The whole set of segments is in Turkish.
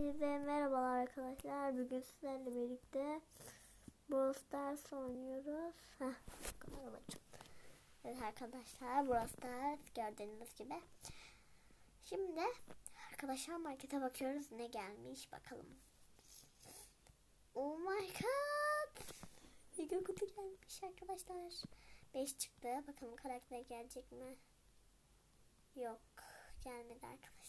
Hepinize merhabalar arkadaşlar. Bugün sizlerle birlikte Brawl Stars oynuyoruz. Heh. Evet arkadaşlar Brawl Stars gördüğünüz gibi. Şimdi arkadaşlar markete bakıyoruz ne gelmiş bakalım. Oh my god. Video kutu gelmiş arkadaşlar. 5 çıktı. Bakalım karakter gelecek mi? Yok. Gelmedi arkadaşlar.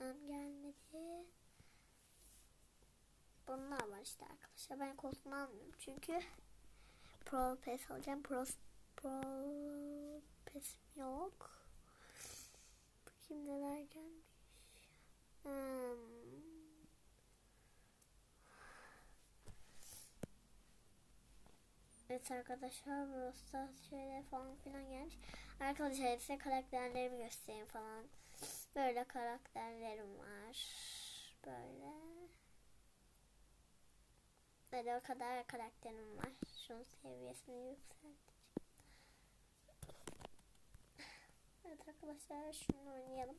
Am gelmedi. Bunlar var işte arkadaşlar. Ben koltuğunu almıyorum çünkü Pro Pass alacağım. Pro, Pro Pass yok. Bakayım neler gelmiş. Hmm. Evet arkadaşlar burası şöyle falan filan gelmiş. Arkadaşlar size karakterlerimi göstereyim falan. Böyle karakterlerim var. Böyle. Böyle o kadar karakterim var. Şunun seviyesini yükselteceğim. Evet arkadaşlar şunu oynayalım.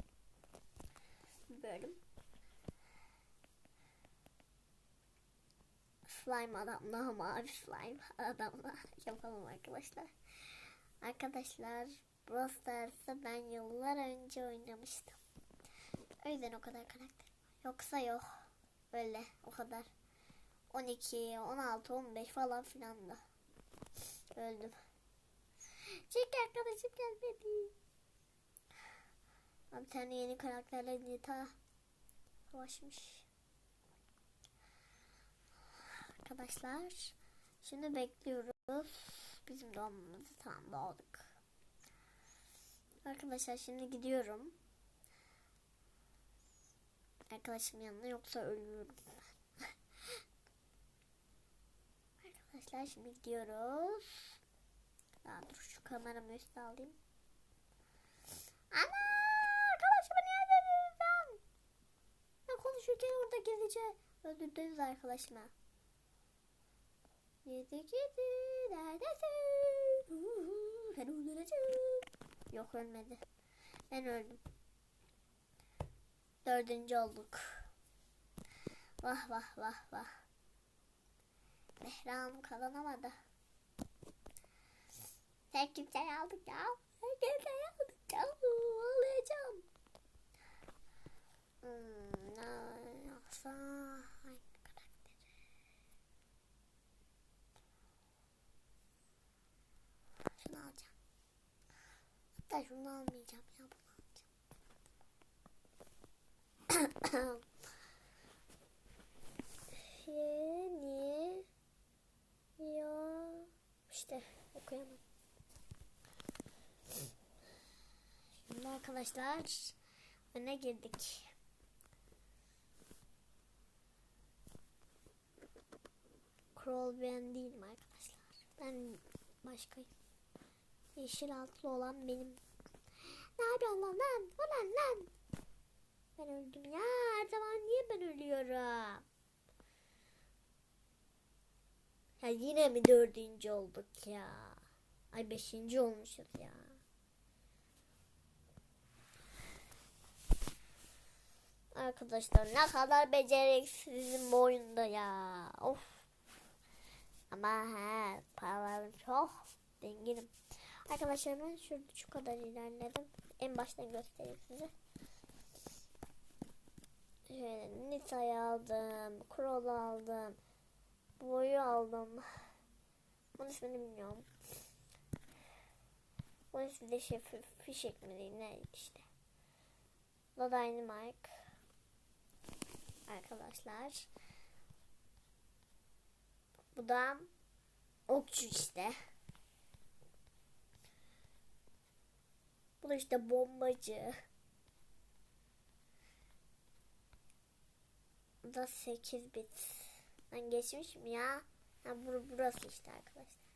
Bölüm. Slime adamla mavi slime adamla yapalım arkadaşlar. Arkadaşlar Brawl ben yıllar önce oynamıştım. O yüzden o kadar karakter. Yoksa yok. Öyle o kadar. 12, 16, 15 falan filan da. Öldüm. Çünkü arkadaşım gelmedi. Bir tane yeni karakterle Nita savaşmış. Arkadaşlar şimdi bekliyoruz. Bizim doğmamızı tam doğduk. Arkadaşlar şimdi gidiyorum. Arkadaşım yanına yoksa ölüyorum. Arkadaşlar şimdi gidiyoruz. Daha dur şu kameramı üstüne alayım. Ana! Arkadaşımı niye öldürdün? Ben konuşurken orada gizlice öldürdünüz arkadaşıma. Gidi gidi neredesin? Seni öldüreceğim. Yok ölmedi. Ben öldüm. Dördüncü olduk. Vah vah vah vah. Mehram kazanamadı. Tek kimseyi aldık ya. Tek kimseyi aldık ya. Ağlayacağım. Hmm, ne yoksa hangi? Şunu alacağım. Hatta şunu almayacağım Yeni ya işte okuyamam. Şimdi arkadaşlar öne girdik. Kroll ben değilim arkadaşlar. Ben başkayım. Yeşil altlı olan benim. Ne yapıyorsun lan? Ulan lan. Ben öldüm ya. Her zaman niye ben ölüyorum? Ya yine mi dördüncü olduk ya? Ay beşinci olmuşuz ya. Arkadaşlar ne kadar beceriksizim bu oyunda ya. Of. Ama he paralarım çok. Zenginim. Arkadaşlar ben şurada şu kadar ilerledim. En baştan göstereyim size. Şöyle Nita'yı aldım. Kroll aldım. Boyu aldım. Bunun ismini bilmiyorum. Bunun ismi de şey fişek mi değil ne işte. Da Dynamite. Arkadaşlar. Bu da okçu işte. Bu da işte bombacı. Da 8 bit. Ben geçmişim ya. Ha, bur burası işte arkadaşlar.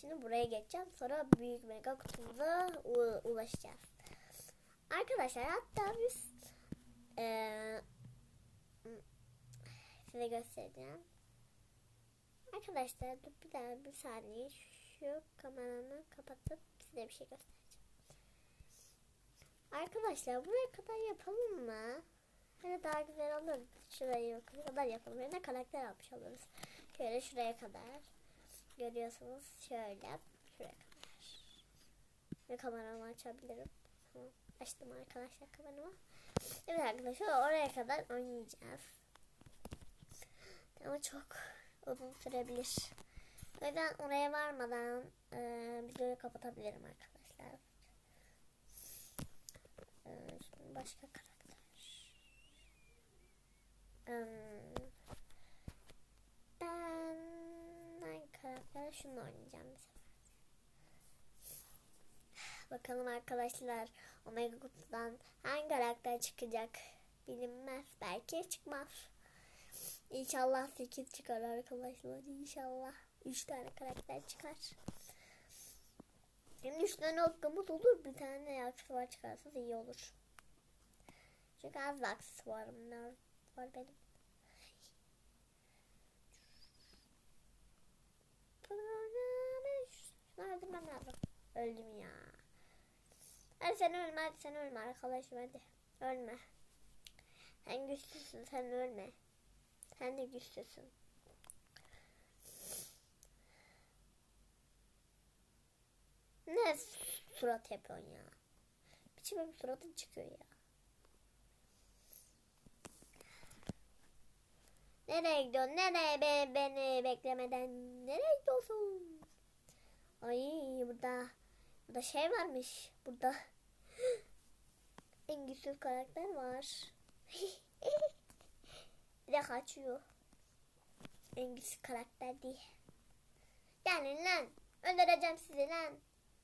Şimdi buraya geçeceğim. Sonra büyük mega kutumuza ulaşacağız. Arkadaşlar hatta biz ee, size göstereceğim. Arkadaşlar dur bir daha bir saniye şu kameramı kapatıp size bir şey göstereceğim. Arkadaşlar buraya kadar yapalım mı? Hani daha güzel olur. Şurayı kadar yapalım. Yani karakter yapmış oluruz. Şöyle şuraya kadar. Görüyorsunuz şöyle. Şuraya kadar. Ve kameramı açabilirim. Açtım arkadaşlar kameramı. Evet arkadaşlar oraya kadar oynayacağız. Ama çok uzun sürebilir. O yüzden oraya varmadan e, videoyu kapatabilirim arkadaşlar. E, şimdi başka karakter. Ben karakter? Şunu oynayacağım bir sefer. Bakalım arkadaşlar Omega kutudan hangi karakter çıkacak bilinmez. Belki çıkmaz. İnşallah 8 çıkar arkadaşlar. İnşallah 3 tane karakter çıkar. Hem 3 tane okkamız olur. Bir tane aksesuar çıkarsa iyi olur. Çünkü az aksesuarım var benim. Şunu öldürmem lazım. Öldüm ya. Hadi sen ölme hadi sen ölme arkadaşım hadi. Ölme. Sen güçsüzsün sen ölme. Sen de güçlüsün. Ne surat yapıyorsun ya? Biçim bir suratın çıkıyor ya. Nereye gidiyorsun? Nereye be, beni beklemeden? Nereye gidiyorsun? Ay burada burada şey varmış. Burada en güçsüz karakter var. Bir de kaçıyor. En güçlü karakter değil. Gelin lan. Öldüreceğim sizi lan.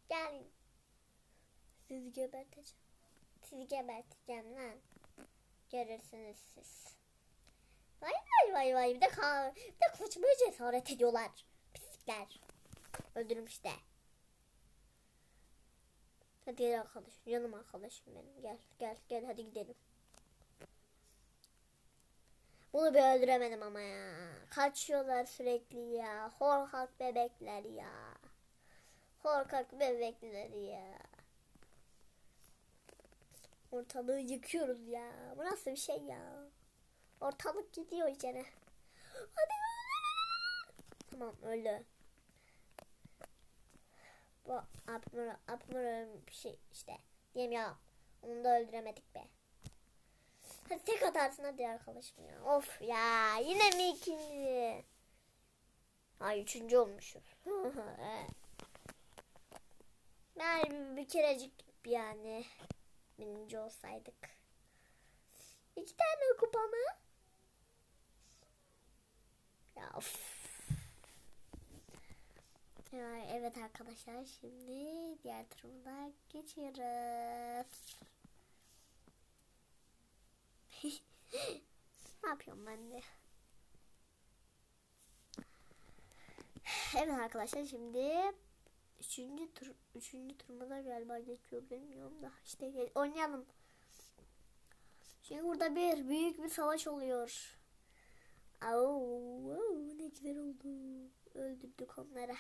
Gelin. Sizi geberteceğim. Sizi geberteceğim lan. Görürsünüz siz. Vay vay vay. Bir de, ka bir de kaçmaya cesaret ediyorlar. Pislikler. Öldürüm işte. Hadi gel arkadaşım. Canım arkadaşım benim. Gel gel gel hadi gidelim. Bunu bir öldüremedim ama ya. Kaçıyorlar sürekli ya. Korkak bebekler ya. Korkak bebekler ya. Ortalığı yıkıyoruz ya. Bu nasıl bir şey ya? Ortalık gidiyor içeri. Hadi Tamam öldü. Bu Apmur, Apmur bir şey işte. Diyeyim ya. Onu da öldüremedik be. Hadi tek atarsın hadi arkadaşım ya. Of ya yine mi ikinci? Ay üçüncü olmuşum. ben bir kerecik yani birinci olsaydık. İki tane kupa mı? Ya of. Evet arkadaşlar şimdi diğer turumuza geçiyoruz. ne yapıyorum ben de? Evet arkadaşlar şimdi üçüncü tur üçüncü turumuza galiba geçiyor bilmiyorum da işte oynayalım. Şimdi burada bir büyük bir savaş oluyor. Au, au, ne güzel oldu. Öldürdük onları.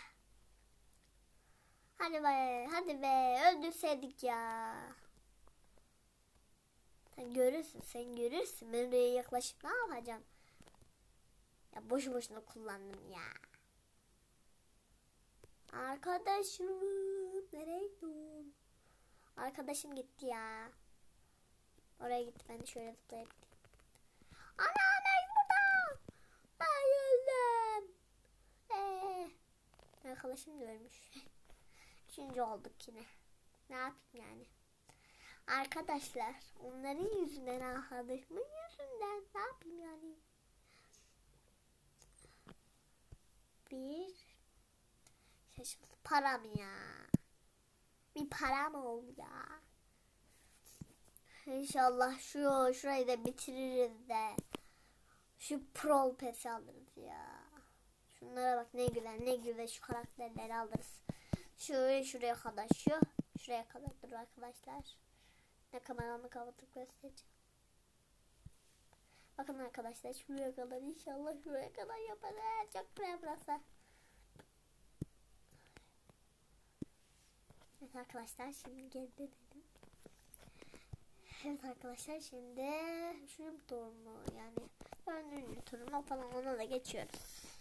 Hadi be, hadi be, öldürseydik ya. Sen görürsün, sen görürsün. Ben oraya yaklaşıp ne yapacağım? Ya boşu boşuna kullandım ya. Arkadaşım, nereye? Arkadaşım gitti ya. Oraya gitti, ben de şöyle zıplayıp. Ana, ben burada. Ben öldüm. Ee, arkadaşım da ölmüş. Üçüncü olduk yine. Ne yapayım yani? Arkadaşlar onların yüzünden arkadaşımın yüzünden ne yapayım yani? Bir şaşırdım. Param ya. Bir param oldu ya. İnşallah şu şurayı da bitiririz de. Şu pro pesi alırız ya. Şunlara bak ne güzel ne güzel şu karakterleri alırız. Şöyle şuraya kadar şu. Şuraya kadar dur arkadaşlar. Ne kameramı kapatıp göstereceğim. Bakın arkadaşlar şuraya kadar inşallah şuraya kadar yaparız. Çok güzel burası. Evet arkadaşlar şimdi geri dönelim. Evet arkadaşlar şimdi tur mu yani dördüncü turuna falan ona da geçiyoruz.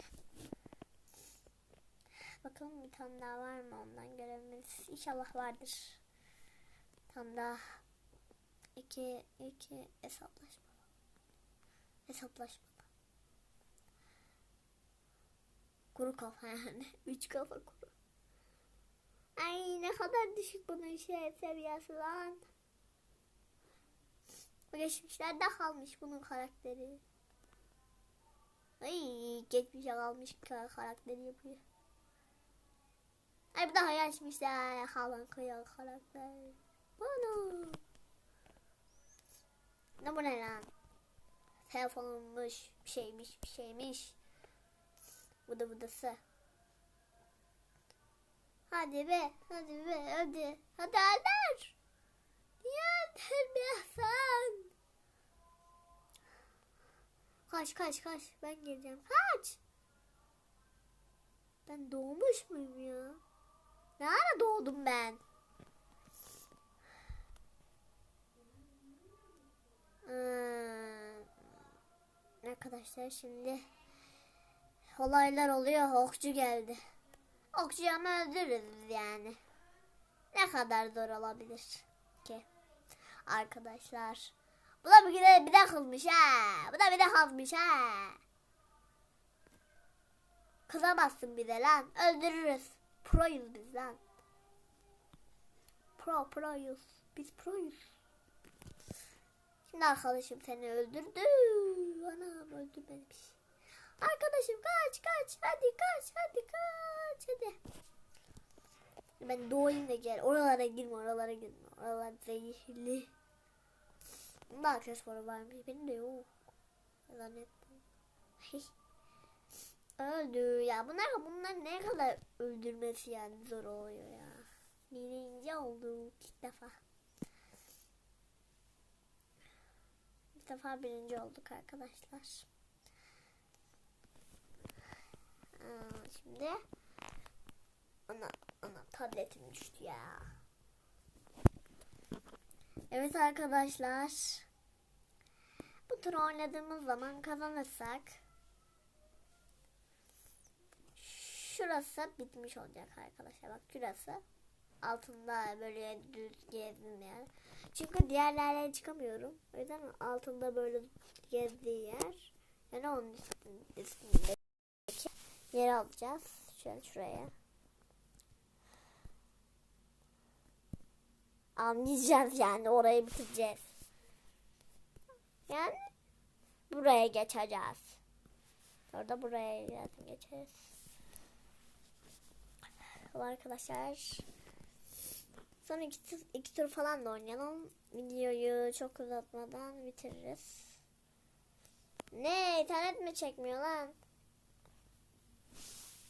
Bakalım bir tane daha var mı ondan görevimiz. İnşallah vardır. Tam daha iki, iki hesaplaşma. Hesaplaşma. Kuru kafa yani. Üç kafa kuru. Ay ne kadar düşük bunun şey seviyesi lan. Geçmişlerde kalmış bunun karakteri. Ay geçmişe kalmış ka- karakteri yapıyor. Ay bu da yaşmışlar kalan kıyan karakter. Bana. Ne bu ne lan? Telefonmuş, bir şeymiş, bir şeymiş. Bu da budası. Hadi be, hadi be, hadi. Hadi Alper. Niye Alper Kaç, kaç, kaç. Ben geleceğim. Kaç. Ben doğmuş muyum ya? Ne ara doğdum ben? Hmm. Arkadaşlar şimdi olaylar oluyor. Okçu geldi. Okçuyu ama öldürürüz yani. Ne kadar zor olabilir ki? Arkadaşlar. Bu da bir de, bir de kızmış ha. Bu da bir de kızmış ha. Kızamazsın bir de lan. Öldürürüz. Proyuz biz lan. Pro proyuz. Biz proyuz. Şimdi arkadaşım seni öldürdü. Anam öldürmemiş. Arkadaşım kaç kaç. Hadi kaç hadi kaç hadi. Ben doğayım da gel. Oralara girme oralara girme. Oralar zehirli. Bunda aksesuarı varmış. Benim de yok. Zannettim. Öldü ya. Bunlar, bunlar ne kadar öldürmesi yani zor oluyor ya. Birinci olduk ilk defa. İlk defa birinci olduk arkadaşlar. Aa, şimdi ana ana tabletim düştü ya. Evet arkadaşlar. Bu tur oynadığımız zaman kazanırsak şurası bitmiş olacak arkadaşlar. Bak şurası altında böyle düz gezdim yani. Çünkü diğer yerlere çıkamıyorum. O yüzden altında böyle gezdiği yer. Yani onun üstünde, üstündeki yeri alacağız. Şöyle şuraya. Anlayacağız yani orayı bitireceğiz. Yani buraya geçeceğiz. Orada buraya zaten geçeriz. Arkadaşlar Son iki, tur- iki tur falan da oynayalım. Videoyu çok uzatmadan bitiririz. Ne internet mi çekmiyor lan?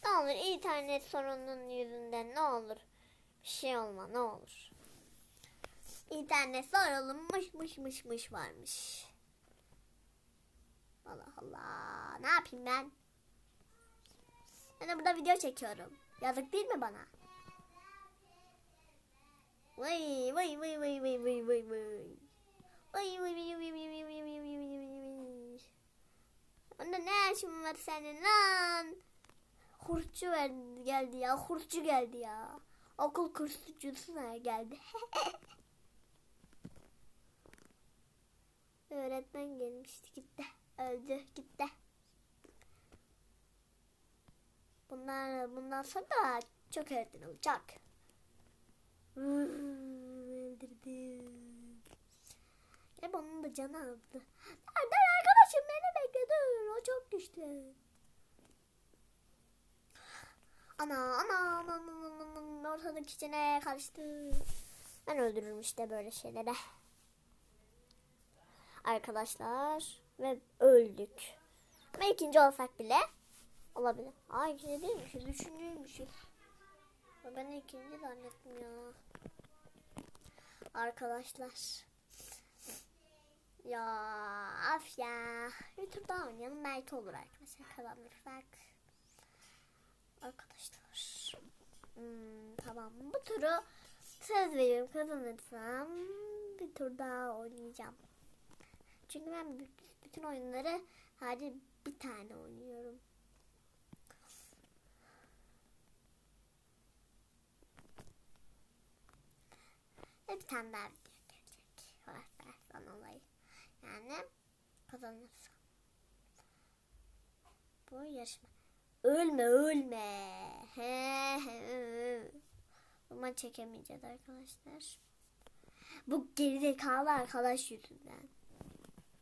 Ne olur internet sorunun yüzünden ne olur? Bir şey olma ne olur. İnternet sorulmuş mış mış mış varmış. Allah Allah. Ne yapayım ben? Ben de burada video çekiyorum. Yazık değil mi bana? Vay vay vay vay vay vay vay vay. Vay vay vay vay vay vay vay vay vay. Onda ne işin var senin lan? Kurtçu ver- geldi ya. Kurtçu geldi ya. Okul kursçusu ne geldi? Öğretmen gelmişti gitti. Öldü gitti. Bunlar bundan sonra çok öğretmen olacak. Hep onun da canı aldı. Nereden arkadaşım beni bekle dur. O çok güçlü. Ana ana ana ana ortalık içine karıştı. Ben öldürürüm işte böyle şeylere. Arkadaşlar ve öldük. Ve ikinci olsak bile olabilir. Aa ikinci değilmişiz. Üçüncüymüşüz. Ben ikinci zannettim ya. Arkadaşlar. Ya af ya. Bir tur daha oynayalım. Belki olur arkadaşlar kazanırsak. Arkadaşlar. Hmm, tamam. Bu turu Söz veriyorum kazanırsam bir tur daha oynayacağım. Çünkü ben bü- bütün oyunları sadece bir tane oynuyorum. Ve bir tane daha video gelecek. Hoşçakalın olayı. Yani kazanırsam. Bu yarışma. Ölme ölme. He he. Ama çekemeyeceğiz arkadaşlar. Bu gerizekalı arkadaş yüzünden.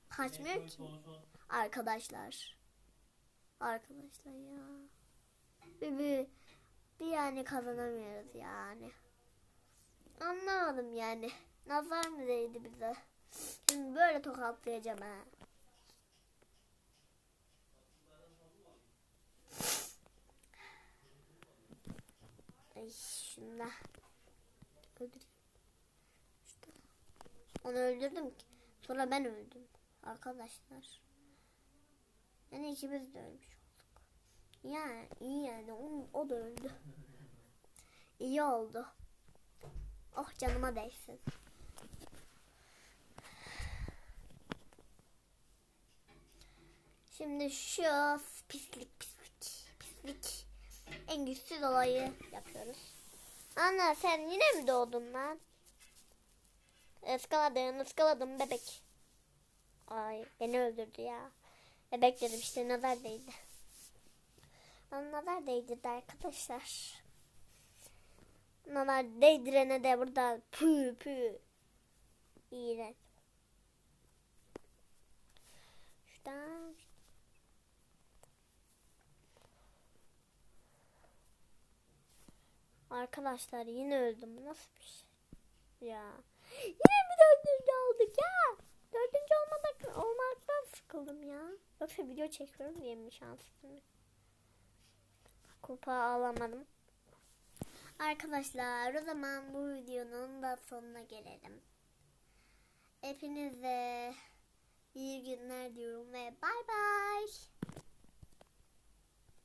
Kaçmıyor ki. Arkadaşlar. Arkadaşlar ya. Bir, bir, bir yani kazanamıyoruz yani. Anlamadım yani. Nazar mı değdi bize? Şimdi böyle tokatlayacağım ha. Ay öldüreyim. İşte. Onu öldürdüm ki. Sonra ben öldüm. Arkadaşlar. Yani ikimiz de ölmüş olduk. Yani iyi yani. O, o da öldü. İyi oldu. Oh canıma değsin. Şimdi şu pislik pislik pislik en güçsüz olayı yapıyoruz. Anne sen yine mi doğdun lan? Iskaladın ıskaladım bebek. Ay beni öldürdü ya. Bebek dedim işte nazar değdi. Bana nazar değdirdi arkadaşlar. Nazar değdirene de burada pü pü. İğrenç. Şuradan. Arkadaşlar yine öldüm. Nasıl bir şey? Ya. Yine mi dördüncü olduk ya? Dördüncü olmadak, olmaktan sıkıldım ya. Yoksa video çekiyorum diye mi şanslıyım? Kupa alamadım. Arkadaşlar o zaman bu videonun da sonuna gelelim. Hepinize iyi günler diyorum ve bay bay.